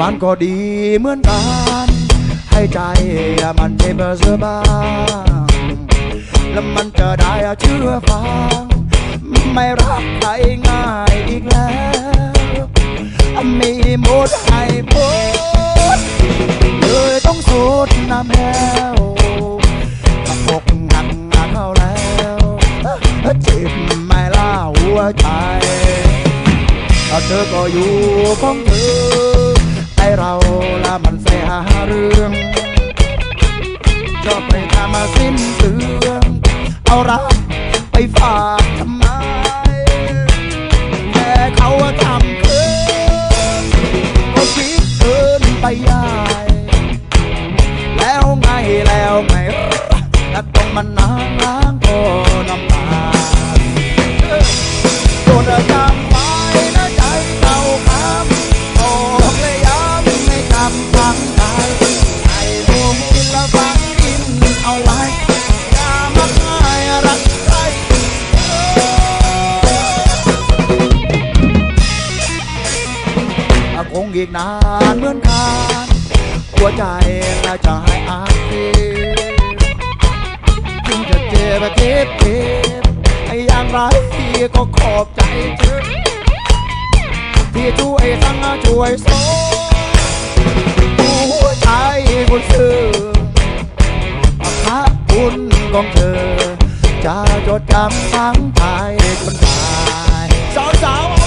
มันก็ดีเหมือนกัน ให้ใจมันเจ็บเสือบางแล้วมันจะได้เชื่อฟัง ไม่รักใครง่ายอีกแล้ว มีหมดให้หมดเลยต้องสูดน้ำแห้วกับอกหักหักเข้าแล้วเจ็บไม่ล่าหัวใจเธอก็อยู่ของเธอ เราละมันเสียหาเรื่องชอบไปทำมาสิ้นเตืองเอารักไปฝากทำไมแต่เขาว่าทำเกินก็คิดเกินไปใหญ่แล้วไงแล้วไงถ้าต้องมานั่งล้างก็น้ำตาโดนจำ คงอีกนานเหมือนกันหัวใจน่าจะให้อาคีจึงจะเจ็บเจ็บเจ็บอย่างไรก็ขอบใจเธอที่ช่วยทั้งช่วยสอนหัวใจคนซื่อพระคุณของเธอ จะจดจำทั้งใจจนตายสาวสาว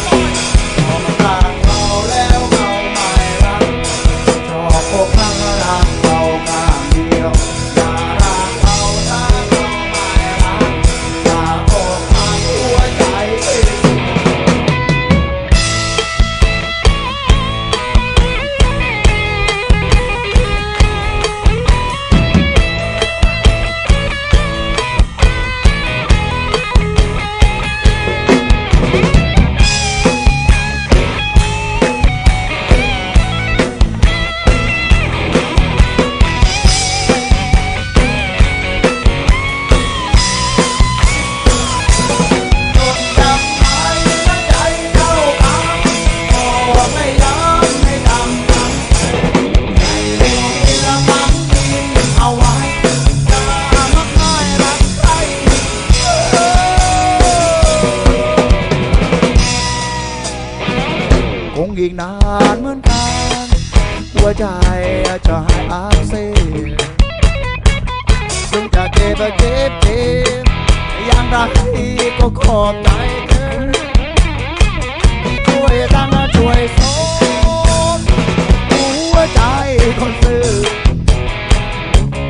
อคงอีกนานเหมือนกัน หัวใจจะให้อาเซซึ่งจะเจ็บเจ็บเจ็บอย่างไรก็ขอบใจเธอช่วยตั้งช่วยสอนหัวใจคนซื่อ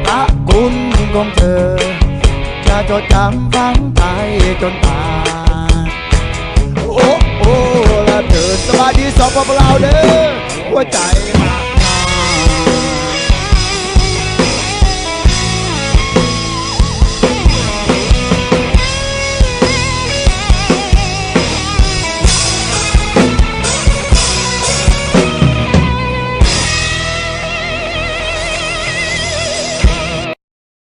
พระคุณของเธอ จะจดจำฝังใจจนตายโอ้โอ้ เธอสบายดีสอบพวกเราเด้อหัวใจมา